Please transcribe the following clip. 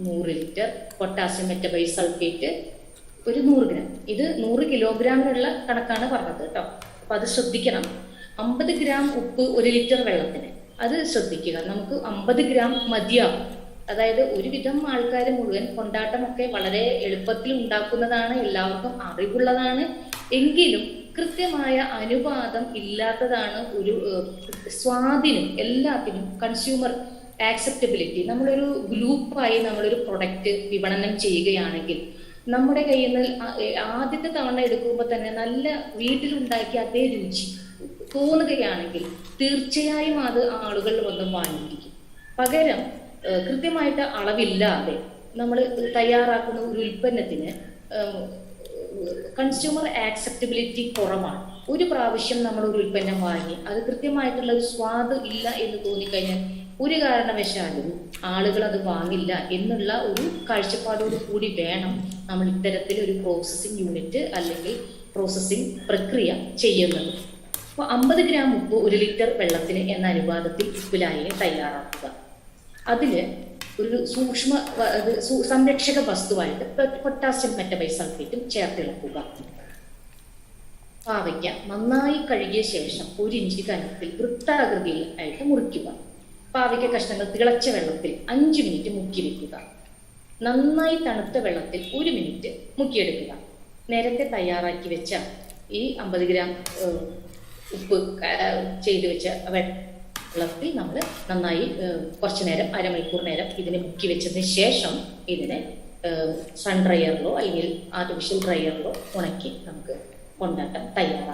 നൂറ് litre potassium മെറ്റബൈ sulphate ഒരു നൂറ് ഗ്രാം. ഇത് നൂറ് കിലോഗ്രാമിനുള്ള കണക്കാണ് പറഞ്ഞത് കേട്ടോ. അപ്പൊ അത് ശ്രദ്ധിക്കണം. അമ്പത് ഗ്രാം ഉപ്പ് ഒരു ലിറ്റർ വെള്ളത്തിന്. അത് ശ്രദ്ധിക്കുക. നമുക്ക് അമ്പത് ഗ്രാം മതിയാവും. അതായത് ഒരുവിധം ആൾക്കാർ മുഴുവൻ കൊണ്ടാട്ടമൊക്കെ വളരെ എളുപ്പത്തിൽ ഉണ്ടാക്കുന്നതാണ് എല്ലാവർക്കും അറിവുള്ളതാണ്. എങ്കിലും കൃത്യമായ അനുപാതം ഇല്ലാത്തതാണ് ഒരു സ്വാധീനം എല്ലാത്തിനും കൺസ്യൂമർ ആക്സെപ്റ്റബിലിറ്റി നമ്മളൊരു ഗ്രൂപ്പായി നമ്മളൊരു പ്രൊഡക്റ്റ് വിപണനം ചെയ്യുകയാണെങ്കിൽ നമ്മുടെ കയ്യിൽ നിന്ന് ആദ്യത്തെ തവണ എടുക്കുമ്പോൾ തന്നെ നല്ല വീട്ടിലുണ്ടാക്കിയ അതേ രുചി തോന്നുകയാണെങ്കിൽ തീർച്ചയായും അത് ആളുകൾ വന്ന് വാങ്ങിയിരിക്കും. പകരം കൃത്യമായിട്ട് അളവില്ലാതെ നമ്മൾ തയ്യാറാക്കുന്ന ഒരു ഉൽപ്പന്നത്തിന് കൺസ്യൂമർ ആക്സെപ്റ്റബിലിറ്റി കുറവാണ്. ഒരു പ്രാവശ്യം നമ്മൾ ഒരു ഉൽപ്പന്നം വാങ്ങി അത് കൃത്യമായിട്ടുള്ള ഒരു സ്വാദ് ഇല്ല എന്ന് തോന്നിക്കഴിഞ്ഞാൽ ഒരു കാരണവശാലും ആളുകൾ അത് വാങ്ങില്ല എന്നുള്ള ഒരു കാഴ്ചപ്പാടോട് കൂടി വേണം നമ്മൾ ഇത്തരത്തിൽ ഒരു പ്രോസസ്സിംഗ് യൂണിറ്റ് അല്ലെങ്കിൽ പ്രോസസ്സിംഗ് പ്രക്രിയ ചെയ്യുന്നത്. അപ്പോൾ അമ്പത് ഗ്രാം ഉപ്പ് ഒരു ലിറ്റർ വെള്ളത്തിന് എന്ന അനുപാതത്തിൽ ഉപ്പിലായി തയ്യാറാക്കുക. അതിൽ ഒരു സൂക്ഷ്മ സംരക്ഷക വസ്തുവായിട്ട് പൊട്ടാസ്യം മെറ്റബൈ സൾഫേറ്റും ചേർത്തിളക്കുക പാവയ്ക്ക നന്നായി കഴുകിയ ശേഷം ഒരു ഇഞ്ച് കനത്തിൽ വൃത്താകൃതിയിൽ ആയിട്ട് മുറിക്കുക. പാവയ്ക്ക കഷ്ണങ്ങൾ തിളച്ച വെള്ളത്തിൽ അഞ്ച് മിനിറ്റ് മുക്കി വെക്കുക. നന്നായി തണുത്ത വെള്ളത്തിൽ ഒരു മിനിറ്റ് മുക്കിയെടുക്കുക. നേരത്തെ തയ്യാറാക്കി വെച്ച ഈ അമ്പത് ഗ്രാം ഉപ്പ് ചെയ്ത് വെച്ച വെള്ളത്തിൽ നമ്മൾ നന്നായി കുറച്ച് നേരം അരമണിക്കൂർ നേരം ഇതിനെ മുക്കി വെച്ചതിന് ശേഷം ഇതിനെ സൺ ഡ്രയറിലോ അല്ലെങ്കിൽ ആർട്ടിഫിഷ്യൽ ഡ്രയറിലോ ഉണക്കി നമുക്ക് കൊണ്ടാട്ടം തയ്യാറാക്കാം.